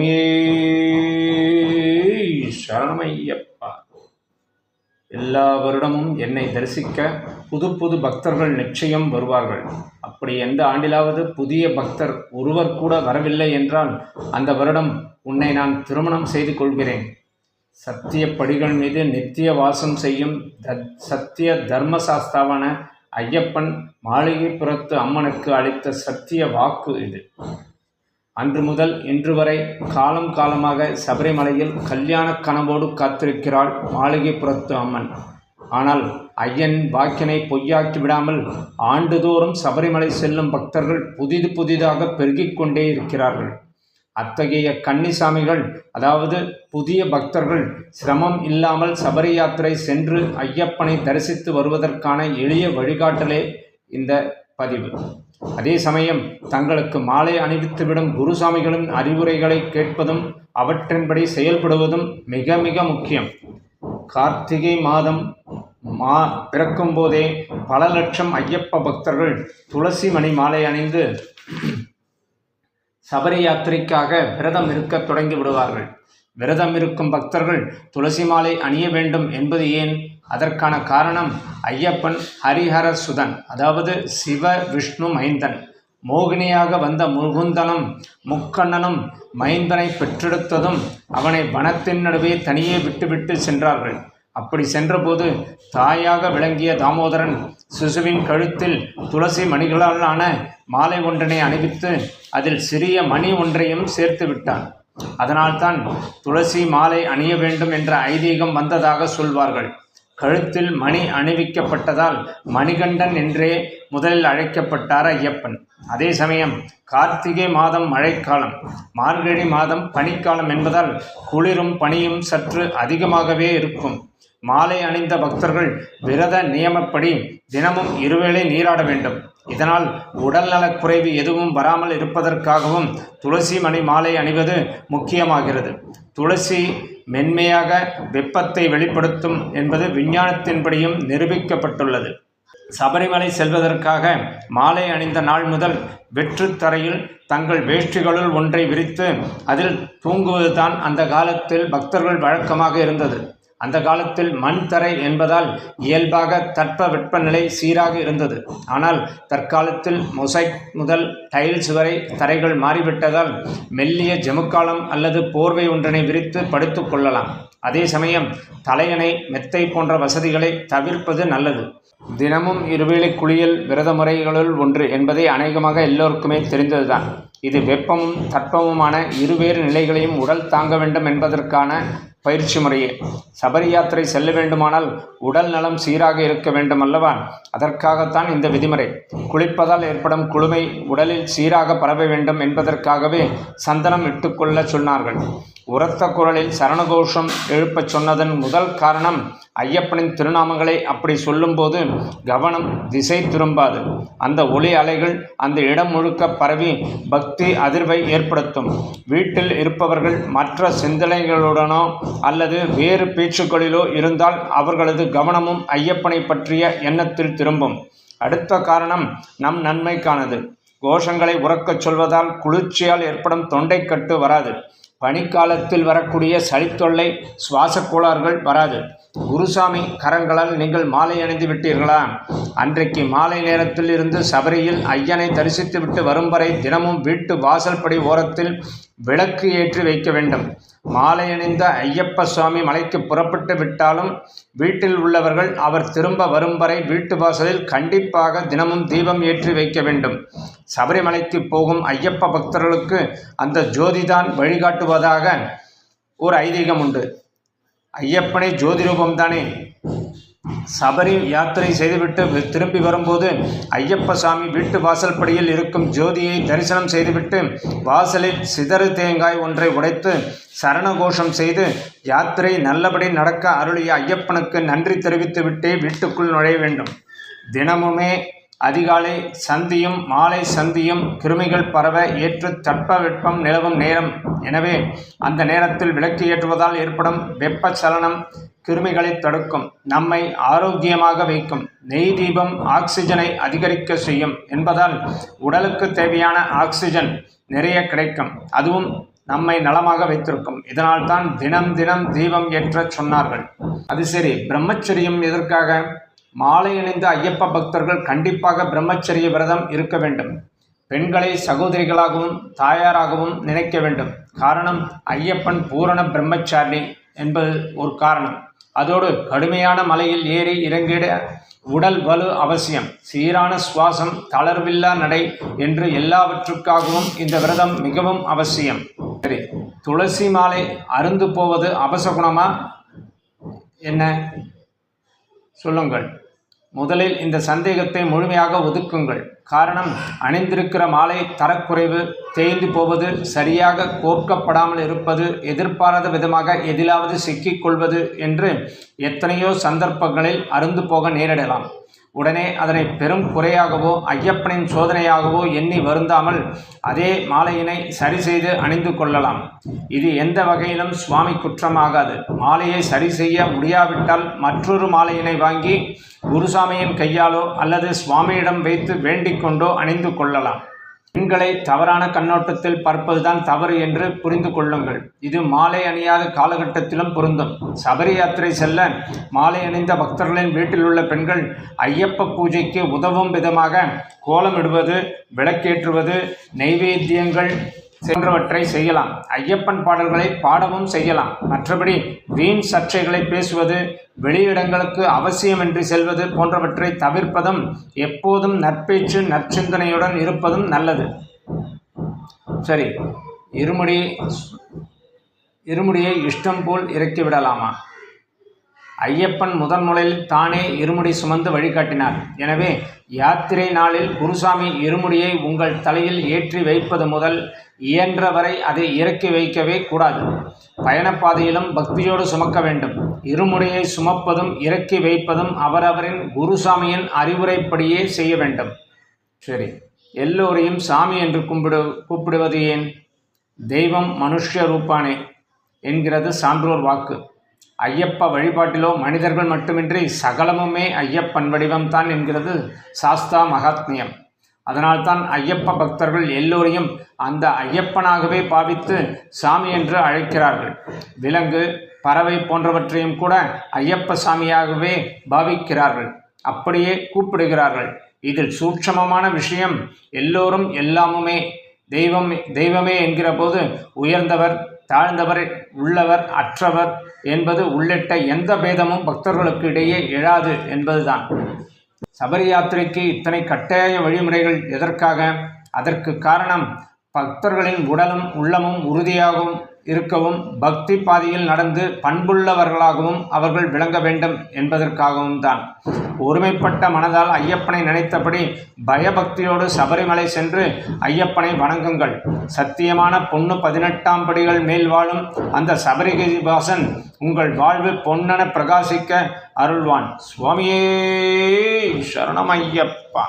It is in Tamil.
சுவாமியே. சரணமையப்பா எல்லா வருடமும் என்னை தரிசிக்க புது புது பக்தர்கள் நிச்சயம் வருவார்கள். அப்படி எந்த ஆண்டிலாவது புதிய பக்தர் ஒருவர் கூட வரவில்லை என்றால் அந்த வருடம் உன்னை நான் திருமணம் செய்து கொள்கிறேன். சத்திய படிகள் மீது நித்திய வாசம் செய்யும் த சத்திய தர்மசாஸ்தாவான ஐயப்பன் மாளிகைப்புறத்து அம்மனுக்கு அளித்த சத்திய வாக்கு இது. அன்று முதல் இன்று வரை காலம் காலமாக சபரிமலையில் கல்யாண கனவோடு காத்திருக்கிறாள் மாளிகைப்புறத்து அம்மன். ஆனால் ஐயன் வாக்கினை பொய்யாக்கி விடாமல் ஆண்டுதோறும் சபரிமலை செல்லும் பக்தர்கள் புதிது புதிதாக பெருகிக் கொண்டே இருக்கிறார்கள். அத்தகைய கன்னிசாமிகள் அதாவது புதிய பக்தர்கள் சிரமம் இல்லாமல் சபரி யாத்திரை சென்று ஐயப்பனை தரிசித்து வருவதற்கான எளிய வழிகாட்டலே இந்த பதிவு. அதே சமயம் தங்களுக்கு மாலை அணிவித்துவிடும் குருசாமிகளின் அறிவுரைகளை கேட்பதும் அவற்றின்படி செயல்படுவதும் மிக மிக முக்கியம். கார்த்திகை மாதம் மா பிறக்கும் போதே பல லட்சம் ஐயப்ப பக்தர்கள் துளசி மணி மாலை அணிந்து சபரி யாத்திரைக்காக விரதம் இருக்கத் தொடங்கி விடுவார்கள். விரதம் இருக்கும் பக்தர்கள் துளசி மாலை அணிய வேண்டும் என்பது ஏன்? அதற்கான காரணம் ஐயப்பன் ஹரிஹர சுதன் அதாவது சிவ விஷ்ணு மைந்தன். மோகினியாக வந்த முகுந்தனும் முக்கண்ணனும் மைந்தனை பெற்றெடுத்ததும் அவனை வனத்தின் நடுவே தனியே விட்டுவிட்டு சென்றார்கள். அப்படி சென்றபோது தாயாக விளங்கிய தாமோதரன் சிசுவின் கழுத்தில் துளசி மணிகளாலான மாலை ஒன்றினை அணிவித்து அதில் சிறிய மணி ஒன்றையும் சேர்த்து விட்டான். அதனால்தான் துளசி மாலை அணிய வேண்டும் என்ற ஐதீகம் வந்ததாக சொல்வார்கள். கழுத்தில் மணி அணிவிக்கப்பட்டதால் மணிகண்டன் என்றே முதலில் அழைக்கப்பட்டார் ஐயப்பன். அதே சமயம் கார்த்திகை மாதம் மழைக்காலம் மார்கழி மாதம் பனிக்காலம் என்பதால் குளிரும் பனியும் சற்று அதிகமாகவே இருக்கும். மாலை அணிந்த பக்தர்கள் விரத நியமப்படி தினமும் இருவேளை நீராட வேண்டும். இதனால் உடல்நலக் குறைவு எதுவும் வராமல் இருப்பதற்காகவும் துளசி மணி மாலை அணிவது முக்கியமாகிறது. துளசி மென்மையாக வெப்பத்தை வெளிப்படுத்தும் என்பது விஞ்ஞானத்தின்படியும் நிரூபிக்கப்பட்டுள்ளது. சபரிமலை செல்வதற்காக மாலை அணிந்த நாள் முதல் வெற்றுத்தரையில் தங்கள் வேஷ்டிகளுள் ஒன்றை விரித்து அதில் தூங்குவதுதான் அந்த காலத்தில் பக்தர்கள் வழக்கமாக இருந்தது. அந்த காலத்தில் மண் தரை என்பதால் இயல்பாக தட்ப வெப்பநிலை சீராக இருந்தது. ஆனால் தற்காலத்தில் மொசைக் முதல் டைல்ஸ் வரை தரைகள் மாறிவிட்டதால் மெல்லிய ஜமுக்காலம் அல்லது போர்வை ஒன்றினை விரித்து படுத்து கொள்ளலாம். அதே சமயம் தலையணை மெத்தை போன்ற வசதிகளை தவிர்ப்பது நல்லது. தினமும் இருவேளை குளியல் விரத முறைகளுள் ஒன்று என்பதை அநேகமாக எல்லோருக்குமே தெரிந்ததுதான். இது வெப்பமும் தட்பமுமான இருவேறு நிலைகளையும் உடல் தாங்க வேண்டும் என்பதற்கான பயிற்சி முறையே. சபரி யாத்திரை செல்ல வேண்டுமானால் உடல் நலம் சீராக இருக்க வேண்டும் அல்லவா அதற்காகத்தான் இந்த விதிமுறை. குளிப்பதால் ஏற்படும் குளுமை உடலில் சீராக பரவ வேண்டும் என்பதற்காகவே சந்தனம் இட்டுக்கொள்ள சொன்னார்கள். உரத்த குரலில் சரணகோஷம் எழுப்பச் சொன்னதன் முதல் காரணம் ஐயப்பனின் திருநாமங்களை அப்படி சொல்லும்போது கவனம் திசை திரும்பாது. அந்த ஒளி அலைகள் அந்த இடம் முழுக்க பரவி பக்தி அதிர்வை ஏற்படுத்தும். வீட்டில் இருப்பவர்கள் மற்ற சிந்தனைகளுடனோ அல்லது வேறு பேச்சுக்களிலோ இருந்தால் அவர்களது கவனமும் ஐயப்பனை பற்றிய எண்ணத்தில் திரும்பும். அடுத்த காரணம் நம் நன்மைக்கானது. கோஷங்களை உறக்கச் சொல்வதால் குளிர்ச்சியால் ஏற்படும் தொண்டைக்கட்டு வராது. பனிக்காலத்தில் வரக்கூடிய சளித்தொல்லை சுவாசக் கோளாறுகள் வராது. குருசாமி கரங்களால் நீங்கள் மாலை அணிந்து விட்டீர்களா? அன்றைக்கு மாலை நேரத்தில் இருந்து சபரியில் ஐயனை தரிசித்துவிட்டு வரும் வரை தினமும் வீட்டு வாசல்படி ஓரத்தில் விளக்கு ஏற்றி வைக்க வேண்டும். மாலை அணிந்த ஐயப்ப சுவாமி மலைக்கு புறப்பட்டு விட்டாலும் வீட்டில் உள்ளவர்கள் அவர் திரும்ப வரும் வரை வீட்டு வாசலில் கண்டிப்பாக தினமும் தீபம் ஏற்றி வைக்க வேண்டும். சபரிமலைக்கு போகும் ஐயப்ப பக்தர்களுக்கு அந்த ஜோதிதான் வழிகாட்டுவதாக ஒரு ஐதீகம் உண்டு. ஐயப்பனை ஜோதி ரூபம்தானே சபரி யாத்திரை செய்துவிட்டு திரும்பி வரும்போது ஐயப்ப சாமி வீட்டு வாசல்படியில் இருக்கும் ஜோதியை தரிசனம் செய்துவிட்டு வாசலில் சிதறு தேங்காய் ஒன்றை உடைத்து சரணகோஷம் செய்து யாத்திரை நல்லபடி நடக்க அருளிய ஐயப்பனுக்கு நன்றி தெரிவித்துவிட்டே வீட்டுக்குள் நுழைய வேண்டும். தினமுமே அதிகாலை சந்தியும் மாலை சந்தியும் கிருமிகள் பரவ ஏற்று தட்பவெப்பம் நிலவும் நேரம். எனவே அந்த நேரத்தில் விளக்கு ஏற்றுவதால் ஏற்படும் வெப்பச்சலனம் கிருமிகளை தடுக்கும் நம்மை ஆரோக்கியமாக வைக்கும். நெய் தீபம் ஆக்சிஜனை அதிகரிக்க செய்யும் என்பதால் உடலுக்கு தேவையான ஆக்சிஜன் நிறைய கிடைக்கும். அதுவும் நம்மை நலமாக வைத்திருக்கும். இதனால் தான் தினம் தினம் தீபம் ஏற்ற சொன்னார்கள். அது சரி பிரம்மச்சரியம் எதற்காக? மாலை அணிந்த ஐயப்ப பக்தர்கள் கண்டிப்பாக பிரம்மச்சரிய விரதம் இருக்க வேண்டும். பெண்களை சகோதரிகளாகவும் தாயாராகவும் நினைக்க வேண்டும். காரணம் ஐயப்பன் பூரண பிரம்மச்சாரி என்பது ஒரு காரணம். அதோடு கடுமையான மலையில் ஏறி இறங்கிட உடல் வலு அவசியம். சீரான சுவாசம் தளர்வில்லா நடை என்று எல்லாவற்றுக்காகவும் இந்த விரதம் மிகவும் அவசியம். சரி துளசி மாலை அருந்து போவது அவசகுணமா என்ன? சொல்லுங்கள். முதலில் இந்த சந்தேகத்தை முழுமையாக ஒதுக்குங்கள். காரணம் அணிந்திருக்கிற மாலை தரக்குறைவு தேய்ந்து போவது சரியாக கோர்க்கப்படாமல் இருப்பது எதிர்பாராத விதமாக எதிலாவது சிக்கிக்கொள்வது என்று எத்தனையோ சந்தர்ப்பங்களில் அருந்து போக நேரிடலாம். உடனே அதனை பெரும் குறையாகவோ ஐயப்பனின் சோதனையாகவோ எண்ணி வருந்தாமல் அதே மாலையினை சரி செய்து அணிந்து கொள்ளலாம். இது எந்த வகையிலும் சுவாமி குற்றமாகாது. மாலையை சரி செய்ய முடியாவிட்டால் மற்றொரு மாலையினை வாங்கி குருசாமியின் கையாலோ அல்லது சுவாமியிடம் வைத்து வேண்டிக் கொண்டோ அணிந்து கொள்ளலாம். பெண்களை தவறான கண்ணோட்டத்தில் பார்ப்பதுதான் தவறு என்று புரிந்து கொள்ளுங்கள். இது மாலை அணியாத காலகட்டத்திலும் பொருந்தும். சபரி யாத்திரை செல்ல மாலை அணிந்த பக்தர்களின் வீட்டில் உள்ள பெண்கள் ஐயப்ப பூஜைக்கு உதவும் விதமாக கோலமிடுவது விளக்கேற்றுவது நெய்வேத்தியங்கள் சென்றவற்றை செய்யலாம். ஐயப்பன் பாடல்களை பாடவும் செய்யலாம். மற்றபடி வீண் சர்ச்சைகளை பேசுவது வெளியிடங்களுக்கு அவசியமின்றி செல்வது போன்றவற்றை தவிர்ப்பதும் எப்போதும் நற்பேச்சு நற்சிந்தனையுடன் இருப்பதும் நல்லது. சரி இருமுடி இருமுடியை இஷ்டம் போல் இறக்கி விடலாமா? ஐயப்பன் முதன் முறையில் தானே இருமுடி சுமந்து வழிகாட்டினார். எனவே யாத்திரை நாளில் குருசாமி இருமுடியை உங்கள் தலையில் ஏற்றி வைப்பது முதல் இயன்றவரை அதை இறக்கி வைக்கவே கூடாது. பயணப்பாதையிலும் பக்தியோடு சுமக்க வேண்டும். இருமுறையை சுமப்பதும் இறக்கி வைப்பதும் அவரவரின் குருசாமியின் அறிவுரைப்படியே செய்ய வேண்டும். சரி எல்லோரையும் சாமி என்று கும்பிடு கூப்பிடுவது ஏன்? தெய்வம் மனுஷ்ய ரூபானே என்கிறது சான்றோர் வாக்கு. ஐயப்ப வழிபாட்டிலோ மனிதர்கள் மட்டுமின்றி சகலமுமே ஐயப்பன் வடிவம்தான் என்கிறது சாஸ்தா மகாத்மியம். அதனால்தான் ஐயப்ப பக்தர்கள் எல்லோரையும் அந்த ஐயப்பனாகவே பாவித்து சாமி என்று அழைக்கிறார்கள். விலங்கு பறவை போன்றவற்றையும் கூட ஐயப்ப சாமியாகவே பாவிக்கிறார்கள். அப்படியே கூப்பிடுகிறார்கள். இதில் சூட்சமமான விஷயம் எல்லோரும் எல்லாமுமே தெய்வம் தெய்வமே என்கிற போது உயர்ந்தவர் தாழ்ந்தவர் உள்ளவர் அற்றவர் என்பது உள்ளிட்ட எந்த பேதமும் பக்தர்களுக்கு இடையே எழாது என்பதுதான். சபரி யாத்திரைக்கு இத்தனை கட்டாய வழிமுறைகள் எதற்காக? அதற்கு காரணம் பக்தர்களின் உடலும் உள்ளமும் உறுதியாகவும் இருக்கவும் பக்தி பாதையில் நடந்து பண்புள்ளவர்களாகவும் அவர்கள் விளங்க வேண்டும் என்பதற்காகவும் தான். ஒருமைப்பட்ட மனதால் ஐயப்பனை நினைத்தபடி பயபக்தியோடு சபரிமலை சென்று ஐயப்பனை வணங்குங்கள். சத்தியமான பொண்ணு பதினெட்டாம் படிகள் மேல் வாழும் அந்த சபரிகிரிவாசன் உங்கள் வாழ்வு பொன்னென பிரகாசிக்க அருள்வான். சுவாமியே சரணம் ஐயப்பா.